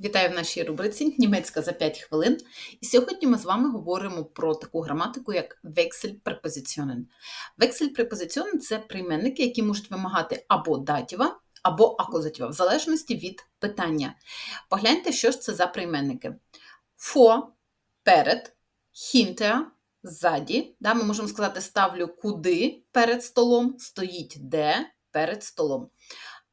Вітаю в нашій рубриці Німецька за 5 хвилин. І сьогодні ми з вами говоримо про таку граматику, як Wechselpräpositionen. Wechselpräpositionen – це прийменники, які можуть вимагати або датіва, або акузатива, в залежності від питання. Погляньте, що ж це за прийменники. Vor – перед, hinter – ззаді. Да, Ми можемо сказати, ставлю куди перед столом, стоїть де перед столом.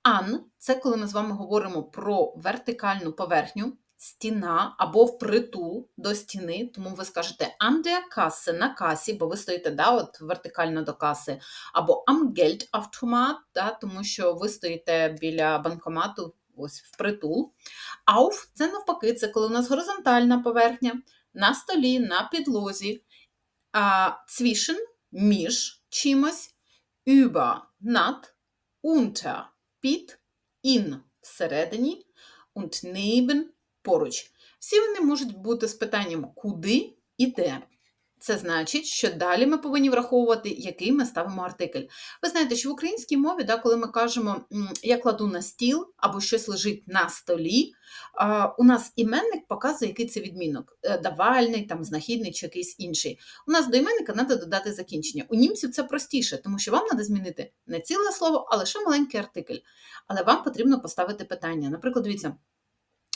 Ан це коли ми з вами говоримо про вертикальну поверхню, стіна або впритул до стіни, тому ви скажете der Kasse, на касі, бо ви стоїте да, от вертикально до каси, або Geldautomat, да, тому що ви стоїте біля банкомату ось впритул. Auf – це навпаки, це коли у нас горизонтальна поверхня, на столі, на підлозі, а zwischen – між чимось, über – над, unter – під, in всередині, und neben поруч. Всі вони можуть бути з питанням куди і де. Це значить, що далі ми повинні враховувати, який ми ставимо артикль. Ви знаєте, що в українській мові, да, коли ми кажемо я кладу на стіл або щось лежить на столі, у нас іменник показує, який це відмінок е, давальний, там, знахідний чи якийсь інший. У нас до іменника треба додати закінчення. У німців це простіше, тому що вам треба змінити не ціле слово, а лише маленький артикль. Але вам потрібно поставити питання. Наприклад, дивіться.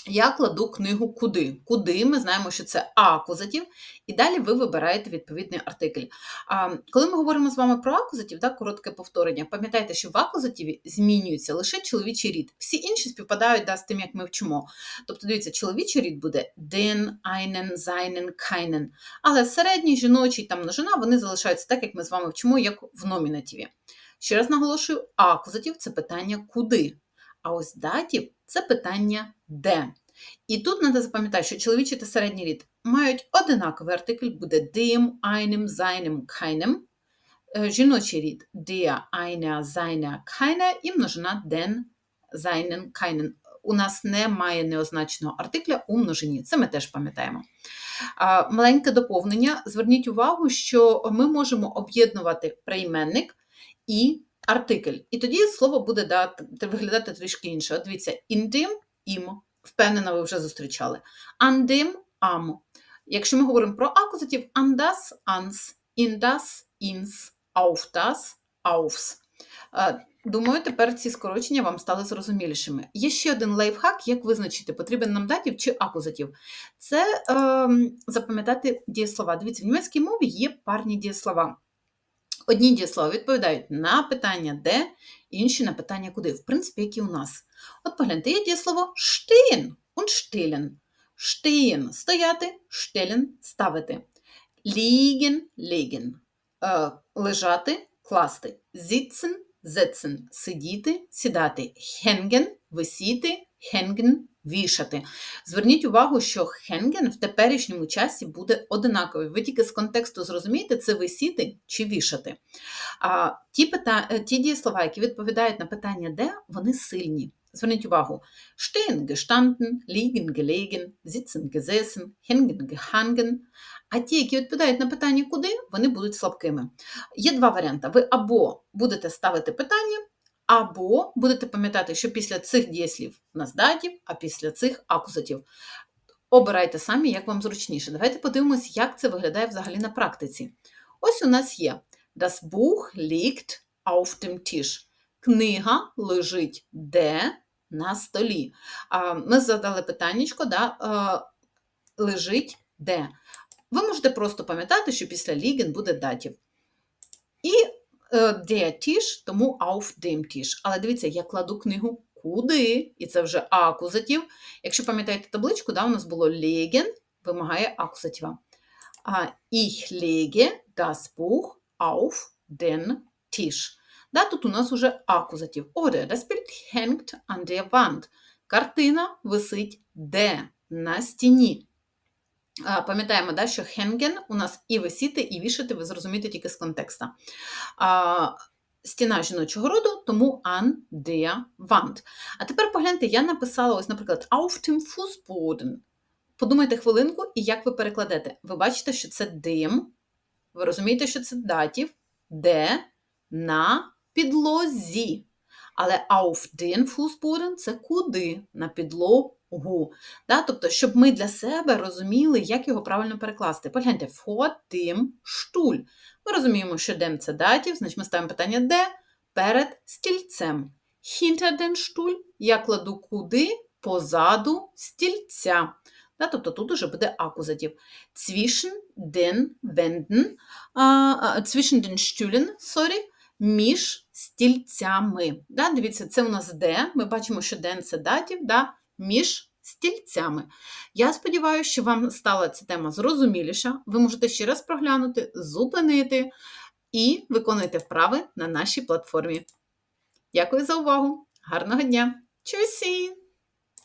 Я кладу книгу куди. Куди ми знаємо, що це акузатів, і далі ви вибираєте відповідний артикль. А, Коли ми говоримо з вами про акузатів, так, коротке повторення, пам'ятайте, що в акузативі змінюється лише чоловічий рід. Всі інші співпадають да, з тим, як ми вчимо. Тобто, дивіться, чоловічий рід буде den, einen, seinen, keinen. Але середній, жіночий там множина вони залишаються так, як ми з вами вчимо, як в номінативі. Ще раз наголошую, акузатів це питання куди. А ось датів це питання де. І тут треба запам'ятати, що чоловічий та середній рід мають одинаковий артикль, буде dem, einem, seinem, keinem. Е, жіночий рід der, einer, seiner, keiner і множина den, seinen, keinen. У нас немає неозначеного артикля у множині. Це ми теж пам'ятаємо. Маленьке доповнення. Зверніть увагу, що ми можемо об'єднувати прийменник і артикль. І тоді слово буде дати, виглядати трішки інше. От дивіться, індим ім. Впевнена, ви вже зустрічали. Андим ам. Якщо ми говоримо про акузатив, андас анс, індас інс, ауфтас аувс. Думаю, тепер ці скорочення вам стали зрозумілішими. Є ще один лайфхак, як визначити, потрібен нам датів чи акузатів. Це е, запам'ятати дієслова. Дивіться, в німецькій мові є парні дієслова. Одні дієслова відповідають на питання де, інші на питання куди. В принципі, які у нас. От погляньте, є дієслово und stillen. Stehen – стояти, stellen – ставити. Liegen – legen. Е, лежати, класти. Sitzen – setzen. Сидіти, сідати. Hängen – висіти, hängen вішати. Зверніть увагу, що хенген в теперішньому часі буде одинаковий. Ви тільки з контексту зрозумієте, це висіти чи вішати. А ті, пита... Е, ті дієслова, які відповідають на питання де, вони сильні. Зверніть увагу: stehen, gestanden, liegen, gelegen, sitzen, gesessen, hängen, gehangen. А ті, які відповідають на питання куди, вони будуть слабкими. Є два варіанти. Ви або будете ставити питання, або будете пам'ятати, що після цих дієслів у нас датів, а після цих акузатів. Обирайте самі, як вам зручніше. Давайте подивимось, як це виглядає взагалі на практиці. Ось у нас є Das Buch liegt auf dem Tisch. Книга лежить де на столі. Ми задали питання, да, лежить де. Ви можете просто пам'ятати, що після ліген буде датів. Der Tisch, тому auf dem Tisch. Але дивіться, я кладу книгу куди, і це вже акузатив. Якщо пам'ятаєте табличку, да, у нас було legen, вимагає акузатива. А ich lege das Buch auf den Tisch. Да, Тут у нас уже акузатив. Oder das Bild hängt an der Wand. Картина висить де? На стіні. Пам'ятаємо, да, що хенген у нас і висіти, і вішати, ви зрозумієте тільки з контекста. Стіна жіночого роду, тому an der Wand. А тепер погляньте, я написала, ось, наприклад, auf dem Fußboden. Подумайте хвилинку, і як ви перекладете. Ви бачите, що це дим. Ви розумієте, що це датів, де на підлозі. Але auf den Fußboden – це куди? На підлогу. Да? Тобто, щоб ми для себе розуміли, як його правильно перекласти. Погляньте, vor dem Stuhl. Ми розуміємо, що dem – це датів, значить ми ставимо питання де? Перед стільцем. Hinter den Stuhl я кладу куди? Позаду стільця. Да? Тобто тут уже буде акузатив. Zwischen den Wänden, а, zwischen den Stühlen, sorry, між стільцями. Да? Дивіться, це у нас де. Ми бачимо, що den – це датів, да? Між стільцями. Я сподіваюся, що вам стала ця тема зрозуміліша. Ви можете ще раз проглянути, зупинити і виконуйте вправи на нашій платформі. Дякую за увагу! Гарного дня! Тюсі!